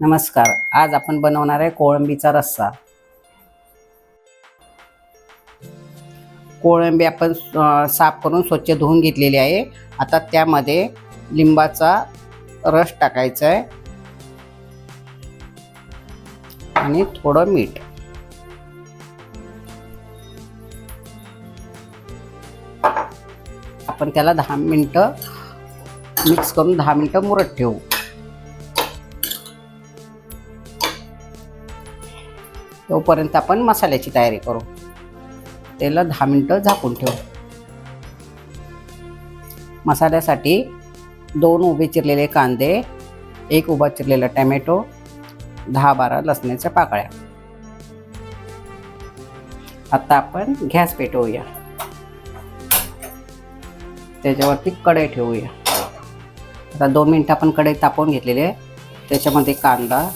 नमस्कार. आज आपण बनवणार आहे कोळंबीचा रस्सा. कोळंबी आपण साफ करून स्वच्छ धुवून घेतलेली आहे. आता त्यामध्ये लिंबाचा रस टाकायचा आहे. आणि थोडं मीठ. आपण त्याला दहा मिनटं मिक्स करून दहा मिनटं मुरत ठेवू. तोपर्यंत आपण मसाल्याची तयारी करू. त्याला दहा मिनटं झाकून ठेवू. मसाल्यासाठी दोन उभे चिरलेले कांदे एक उभा चिरलेला टॅमॅटो दहा बारा लसणाच्या पाकळ्या. आता आपण गॅस पेटवूया. त्याच्यावरती कढई ठेवूया. आता दोन मिनटं आपण कढई तापवून घेतलेली आहे. त्याच्यामध्ये कांदा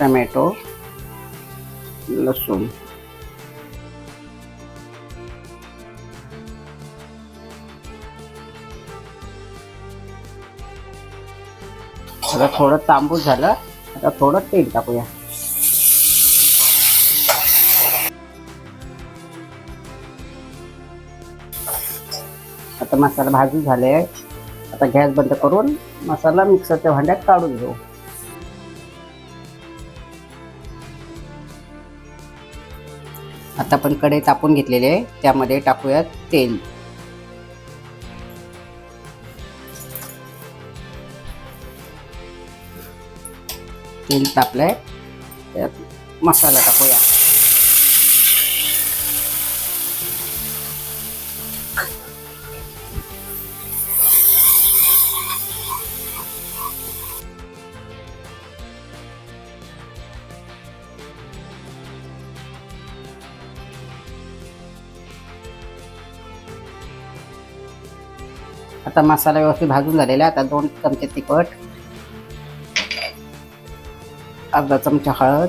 टमॅटो लसूण. आता थोडं तांबूस झालं आता थोडं तेल टाकूया. आता मसाला भाजून झाले. आता गॅस बंद करून मसाला मिक्सरच्या भांड्यात काढून घेऊ. आता आपण कढई तापून घेतलेली आहे. त्यामध्ये टाकूयात तेल. तेल तापलंय. त्यात मसाला टाकूया. आता मसाला व्यवस्थित भाजून झालेला आहे. आता दोन चमचे तिखट अर्धा चमचा हळद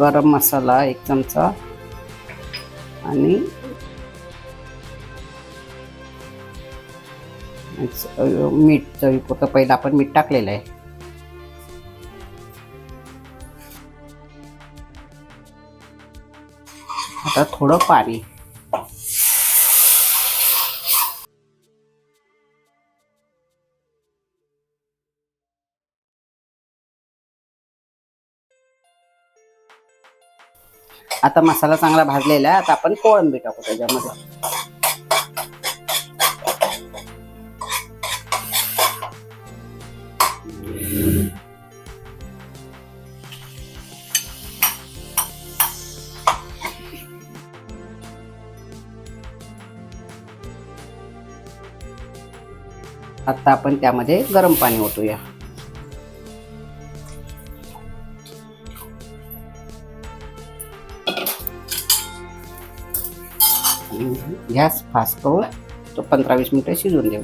गरम मसाला एक चमचा आणि मीठ चवीपुरतं पहिलं आपण मीठ टाकलेलं आहे. आता थोडं पाणी. आता मसाला चांगला भाजलेला आहे आता आपण कोळंबी टाकू त्याच्यामध्ये. आता आपण त्यामध्ये गरम पाणी ओतूया. गॅस फास्ट करून तो पंधरा वीस मिनटं शिजवून देऊ.